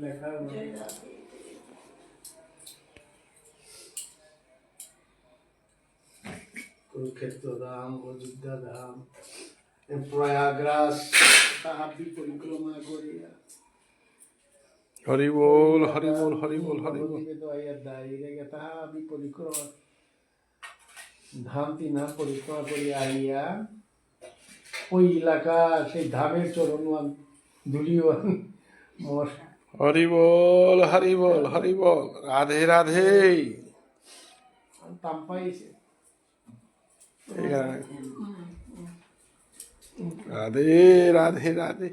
লেখা কুরুক্ষেত্র ধাম অযোধ্যা ধাম প্রয়াগরাজ তাহাবি পরিক্রমা করিয়া হরি বল হরি বল হরি বল হরি বল তাহাবি পরিক্রমা ধাম তিনা পরিক্রমা করিয়া আইয়া ওই এলাকা সেই ধামের চরণ ধুলিওয়ান মশ হরি বল হরি বল হরি বল। রাধে রাধে। রাধে রাধে রাধে।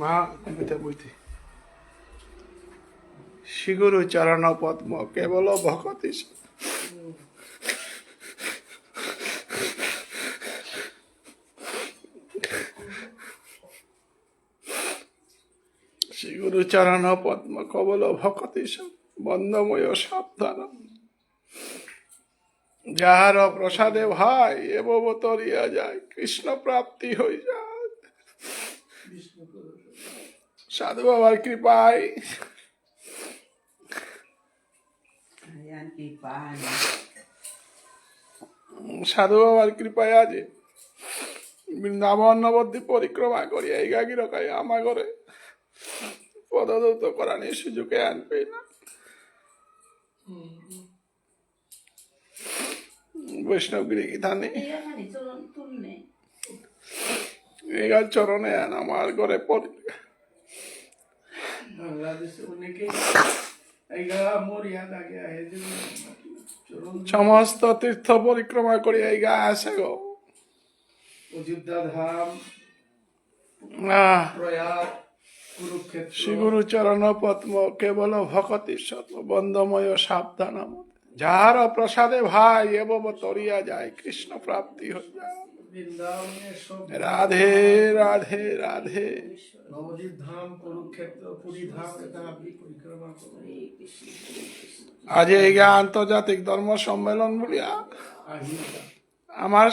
মা বইতে শিগুরু চরণ পদ্ম কেবল ভকতি শ্রীগুরু চরণ পদ্ম কবল ভকতি বন্দময় সাবধান যাহার প্রসাদে ভাই এবব তরিয়া যায় কৃষ্ণ প্রাপ্তি হয়ে যায় সাধু বাবার কৃপায়. সাধু বাবার কৃপায় আছে বৃন্দাবন নবদ্বীপ পরিক্রমা করি এই গাগি রকাই আমা করে পদদৌত করানি সুযোগে আনবে না। বৈষ্ণবগিরি তুলনে এই গাছ চরণে আন আমার ঘরে চরণ সমস্ত তীর্থ পরিক্রমা করি এই গা আসে গো। অযোধ্যা ধাম প্রয়াগ কুরুক্ষেত্র শ্রীগুরু চরণ পদ্ম কেবল ভকতি সত্য বন্দময় সাবধান যাহার প্রসাদে ভাই এবব তরিয়া যায় কৃষ্ণ প্রাপ্তি হয়ে যায়। রাধে রাধে রাধে। আজ এই আন্তর্জাতিক ধর্ম সম্মেলন বলিয়া। আমার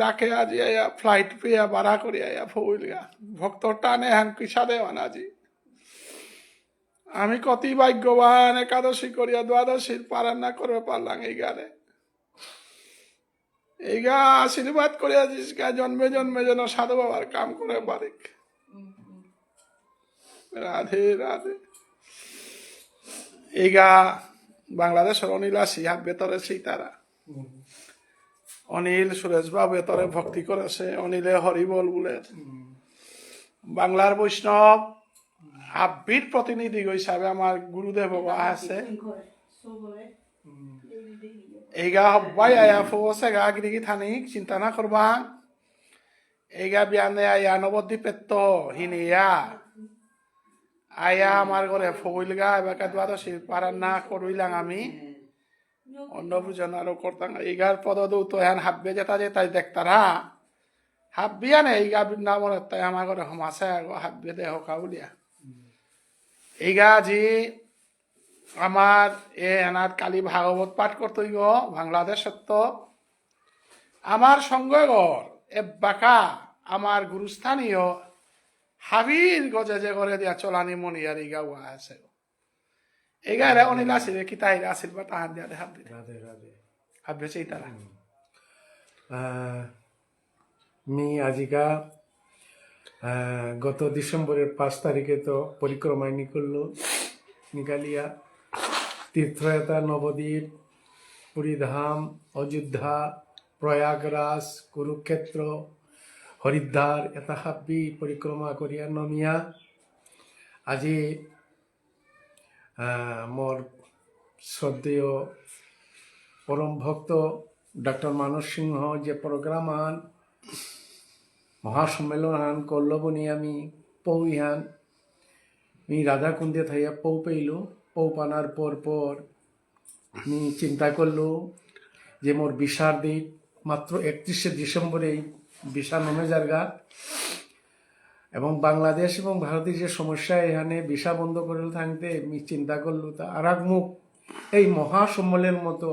ডাকে আজি আয়া ফ্লাইট পেয়া বাড়া করি আয়া ফৌলিয়া ভক্ত টানে হ্যান কিসা দেওয়ান আজি আমি কতি ভাগ্যবান, একাদশী করিয়া দ্বাদশীর পালন না করবে পারলাম এই গানে এই গা আশীর্বাদ করিয়া গা, জন্মে জন্মে যেন সাধু বাবার কাম করে পারিক রাধে রাধে। এই গা বাংলাদেশের অনিল আসি হাত ভেতরে সীতারা অনিল সুরেশ বাবু এতরে ভক্তি করেছে অনিলে হরিবল বলে বাংলার বৈষ্ণব আব্বির প্রতিনিধি হিসাবে আমার গুরুদেব বাবা আছে। করে সবরে এই গা হবাই আয়া ফোসে গা গিরিগি থানি চিন্তা না করবা। এই গা বিয়ানে আয়া নবদ্বীপের তো হিনিয়া আয়া। আমার ঘরে ফইল গা এবার দ্বাদশী পারান না করইলাম আমি। অন্য বুঝন আরও করতাম এইগার পদদৌ তো এখন হাব্বে যেটা যে তাই দেখতারা। হাব্বিয়া নে এইগা বৃন্দাবনের তাই আমার ঘরে সমাছে আগো হাব্বে দেহ কাউলিয়া এইগা আজি আমার এ এনার কালী ভাগবত পাঠ করতে গো বাংলাদেশ সত্য। আমার সঙ্গে ঘর এ বাঁকা আমার গুরুস্থানীয় হাবির গজে যে করে দিয়া চলানি মনিয়ার ইগা উহা আছে। এইগা রে অনিল আসিরে কি তাই আশীর্বাদ তাহার দিয়া দেখাব দিলে রাধে রাধে তারা मी আজিকা গত ডিসেম্বরের পাঁচ তারিখে তো পরিক্রমায় নিকললো নিকালিয়া তীর্থয়াত্রা নবদ্বীপ পুরীধাম অযোধ্যা প্রয়াগরাজ কুরুক্ষেত্র হরিদ্বার এটা হাব্বি পৰিক্ৰমা করিয়া নমিয়া। আজি আহ, মোৰ শ্ৰদ্ধেয় পরম ভক্ত ডক্টর মানস সিংহ যে প্রোগ্রাম আন মহাসম্মেলন আন করলবনি আমি পৌ ইহান মি রাধা কুন্দে থাইয়া পৌ পেইলো পৌ পানার পর পর আমি চিন্তা করল যে মোর বিশার দিক মাত্র একত্রিশে ডিসেম্বরে বিশা নমে জারগা এবং বাংলাদেশ এবং ভারতের যে সমস্যা, এখানে ভিসা বন্ধ করে থাকতে চিন্তা করল, তা আর এক মুখ এই মহাসম্মেলনের মতো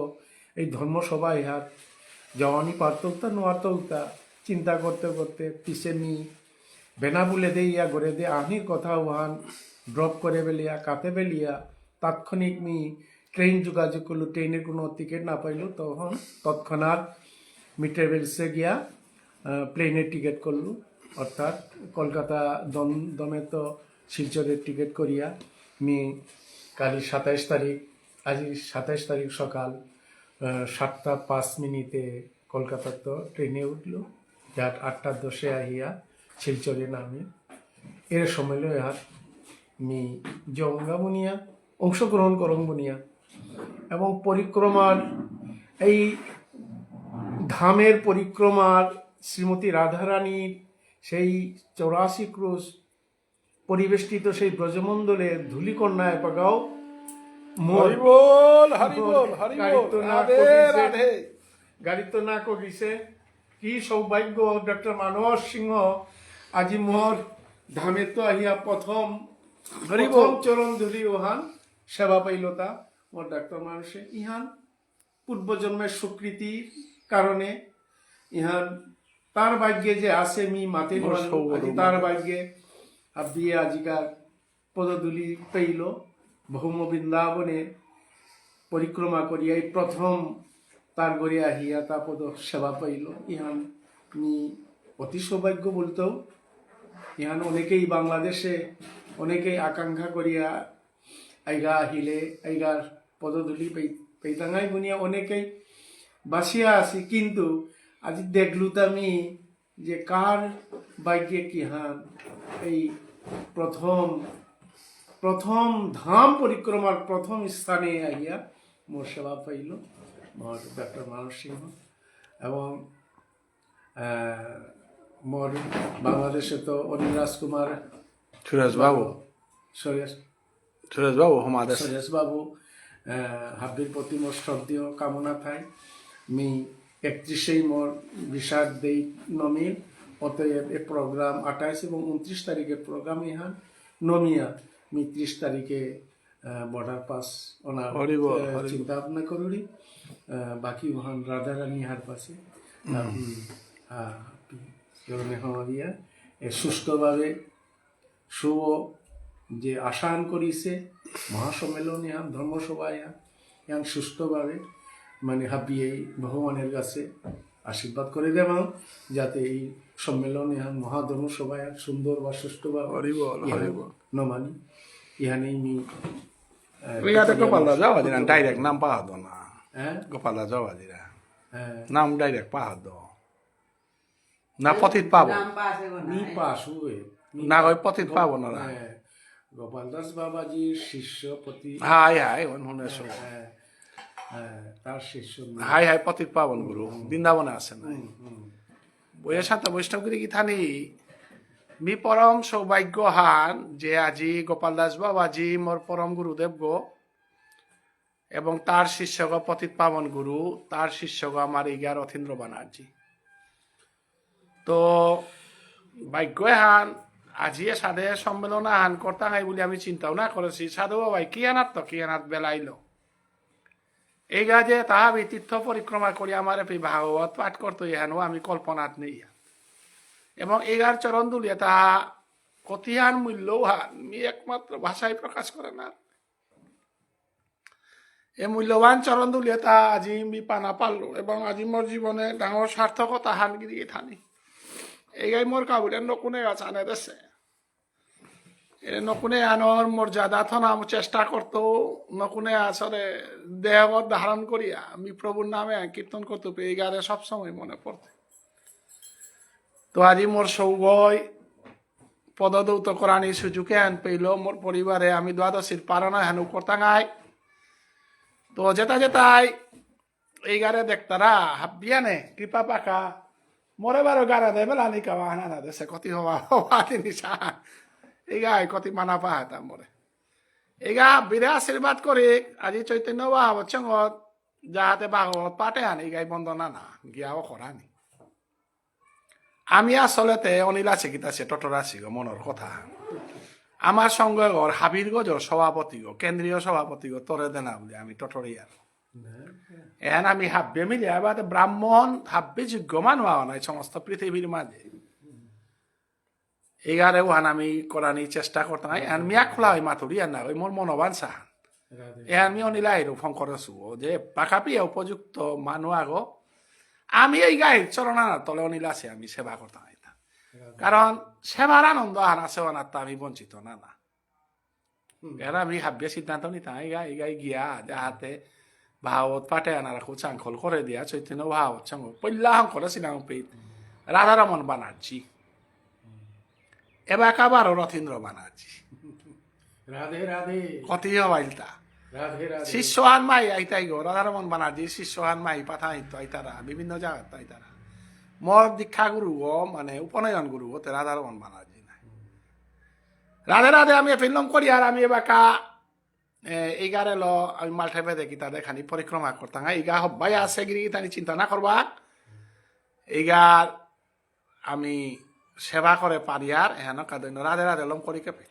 এই ধর্মসভা ইহার জওয়ানি পারতৌতা নোয়ারতৌতা চিন্তা করতে করতে পিছে মি বেনা বুলে দে ইয়া গড়ে দে আহির কথা ওহান ড্রপ করে বেলিয়া কাতে বেলিয়া, তাৎক্ষণিক মি ট্রেন যোগাযোগ করল, ট্রেনের কোনো টিকিট না পাইলো, তখন তৎক্ষণাৎ মি ট্রেভেলসে গিয়া প্লেনের টিকিট করল, অর্থাৎ কলকাতা দম, দমে তো শিলচরের টিকিট করিয়া মি কালি সাতাইশ তারিখ, আজ সাতাইশ তারিখ সকাল সাতটা পাঁচ মিনিটে কলকাতার তো ট্রেনে উঠল। যার আটটা দশে আহিয়া শিলচরে নামে। এর সময় আর মি জঙ্গা বুনিয়া, অংশগ্রহণ করং বুনিয়া এবং পরিক্রমার, এই ধামের পরিক্রমার শ্রীমতী রাধারানীর সেই চৌরাশি ক্রুশ পরিবেষ্টিত সেই ব্রজমণ্ডলের ধূলিকন্যায় হরিবল গাড়িতো না করিছে কি সৌভাগ্য ডক্টর মানস সিংহ। আজি মোর ধামে তো আহিয়া প্রথম প্রথম। চরণ ধুলি ওহান সেবা পাইল তা। মোর ডাক্তার মানুষে ইহান পূর্বজন্মের স্বীকৃতির কারণে ইহান তার ভাগ্যে যে আসে মি মাতে। তার ভাগ্যে আবিয়ে আজিকার পদধূলি পেইল। ভৌম বৃন্দাবনে পরিক্রমা করিয়া এই প্রথম তার গড়ে আহিয়া তা পদ সেবা পাইল। ইহান মি অতি সৌভাগ্য বলতেও ইহান অনেকেই বাংলাদেশে অনেকেই আকাঙ্ক্ষা করিয়া আইগা আহিলে আইগার পদধূলি পেইতাঙাই বুনিয়া অনেকেই বাসিয়া আছি। কিন্তু আজি দেখলু আমি যে কার ভাগ্যে কি হান এই প্রথম প্রথম ধাম পরিক্রমার প্রথম স্থানে আহিয়া মোর সেবা পাইল মোর ডক্টর মানস সিংহ এবং মোর বাংলাদেশে তো অনিল রাজকুমার সুরেশ বাবু। সুরেশ সুরেশ বাবু সুরেশ বাবু হাবির প্রতি মোর শ্রদ্ধেয় কামনা থাই। মি একত্রিশেই মোর বিষাদ দেই নমিল অতএব এ প্রোগ্রাম আঠাইশ এবং উনত্রিশ তারিখের প্রোগ্রাম ইহান নমিয়া। মি ত্রিশ তারিখে বর্ডার পাস ওনার। চিন্তা ভাবনা আহ, বাকি ওহান রাধা রানী হার পাশে সুস্থভাবে শুভ যে আসান করিছে মহাসম্মেলন ইয়ান ধর্মসভা ইয়ান সুস্থভাবে মানে হাবিয়ে ভগবানের কাছে আশীর্বাদ করে দেওয়া যাতে এই সম্মেলন ইহান মহাধর্মসভা ইয়ান সুন্দর বা সুষ্ঠুভাবে বা। নমানি ইহানেই মি ইয়াতে গোপালদা যাওয়া দিনা ডাইরেক্ট নাম পাহা দো না। হ্যাঁ গোপালদা যাওয়া দিনা। হ্যাঁ। নাম ডাইরেক্ট পাহা দো না পথিত পাবো। নি পাশ না ওই পথিত পাবো না। হ্যাঁ, গোপাল দাস বাবাজির শিষ্য প্রতি হাই হাই হ্যাঁ, হ্যাঁ, তার শিষ্য হাই হাই পতিত পাবন গুরু বৃন্দাবনে আছে না বইয়ের সাথে বৈষ্ণবগিরি কি থানি মি পরম সৌভাগ্য হান যে আজি গোপাল দাস বাবাজি মোর পরম গুরুদেব গো। এবং তার শিষ্যগ পতিত পাবন গুরু তার শিষ্যগ আমার ইগার অথীন্দ্র বানার্জি। তো ভাগ্য হান আজি এ সাধে সম্মেলন হান কর্তা হাই বলে আমি চিন্তাও না করেছি। সাধু বাবাই কি আনাত তো কি আনাত বেলাইলো? এই গাজে তাহা আমি তীর্থ পরিক্রমা করি আমার এই ভাগবত পাঠ করতো ইহানো আমি কল্পনাত নেই। এবং এগার চরণ দুলিয়া তাহা কতিহান মূল্যও হান, মি একমাত্র ভাষায় প্রকাশ করে না। এই মূল্যবান চরণ দুলিয়া তা আজি মি পানা পারল এবং আজি মোর জীবনে ডাঙর সার্থকতা হান গিয়ে থানি। এইগাই মোর কাবুলে নকুনে আছে আনে দেশে এ নকুনে আনর মর্যাদা থনাম চেষ্টা করতো, নকুনে আসলে দেহবত ধারণ করিয়া আমি প্রভুর নামে কীর্তন করতে এই গানে সবসময় মনে পড়তে। তো আজি মোর সৌগয় পদদৌত করানি সুযোগে আন পেইল মোর পরিবারে আমি দ্বাদশীর পারনা হেনু করতাঙাই তো যেতা যেতাই এই গারে দেখতারা হাবিয়ানে কৃপা পাকা মরে বারো গারা দে বেলা নিকা বাহানা না দেশে কতি হওয়া হওয়া নিশা গাই কতি মানা পাহাতা মরে। এগা বিরে আশীর্বাদ করে, আজি চৈতন্য বাহাবত সঙ্গত যাহাতে ভাগবত পাঠে আন এই বন্দনা না, গিয়াও করানি আমি আসলেতে অনিল আছে কিতা সে টটর আছি গো মনের কথা। আমার সঙ্গে ঘর হাবির গজর সভাপতি গো কেন্দ্রীয় সভাপতি গো তরে দেনা বলে আমি টটরিয়ার এখন আমি হাব্বে মিলে এবার ব্রাহ্মণ হাব্বে যোগ্য মানুষ নাই, সমস্ত পৃথিবীর মাঝে এগারে ওহান আমি করানি চেষ্টা করতাম। আর মিয়া খোলা হয় মাথুরি আর না ওই মোর মনোবান চাহান। রাধে এ আমি অনিলা রূপম করেছ যে পাকাপি উপযুক্ত মানুষ আগো। আমি এই গাই চলনা না তলে অনিলা আছে আমি সেবা করতাম কারণ সেবার আনন্দ আর আছে অনাত্তা আমি বঞ্চিত না না। এরা আমি হাবিয়া সিদ্ধান্ত নিতাম এই গাই এই গাই গিয়া যাহাতে ভাৱত পাতে আনার খুব চাংখল করে দিয়া চৈতন্য ভাৱত চাং পল্লা শংকর সিনাং পেট রাধারমন বানার্জি এবার কাবার রথীন্দ্র বানার্জি রাধে রাধে। কতি হবাইলতা শিষ্যহান মাই আইতাই গো রাধারমন বানার্জি শিষ্যহান মাই পাঠা আইতো আইতারা বিভিন্ন জায়গাত আইতারা মোর দীক্ষা গুরু ও মানে উপনয়ন গুরু তে রাধারমন বানার্জি নাই রাধে রাধে আমি ফিল্ম করি আর আমি এবার কা এইগারে ল আমি মাল্টাই বেদে গীতা দেখানি পরিক্রমা করতাম। এইগা হব্বাই আছে গিরি তানি চিন্তা না করবা। এইগার আমি সেবা করে পারিয়ার এহেন কাদন্য রাধে রাধে লম করি কেপে।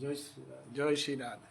জয় শ্রী জয় শ্রী রাধে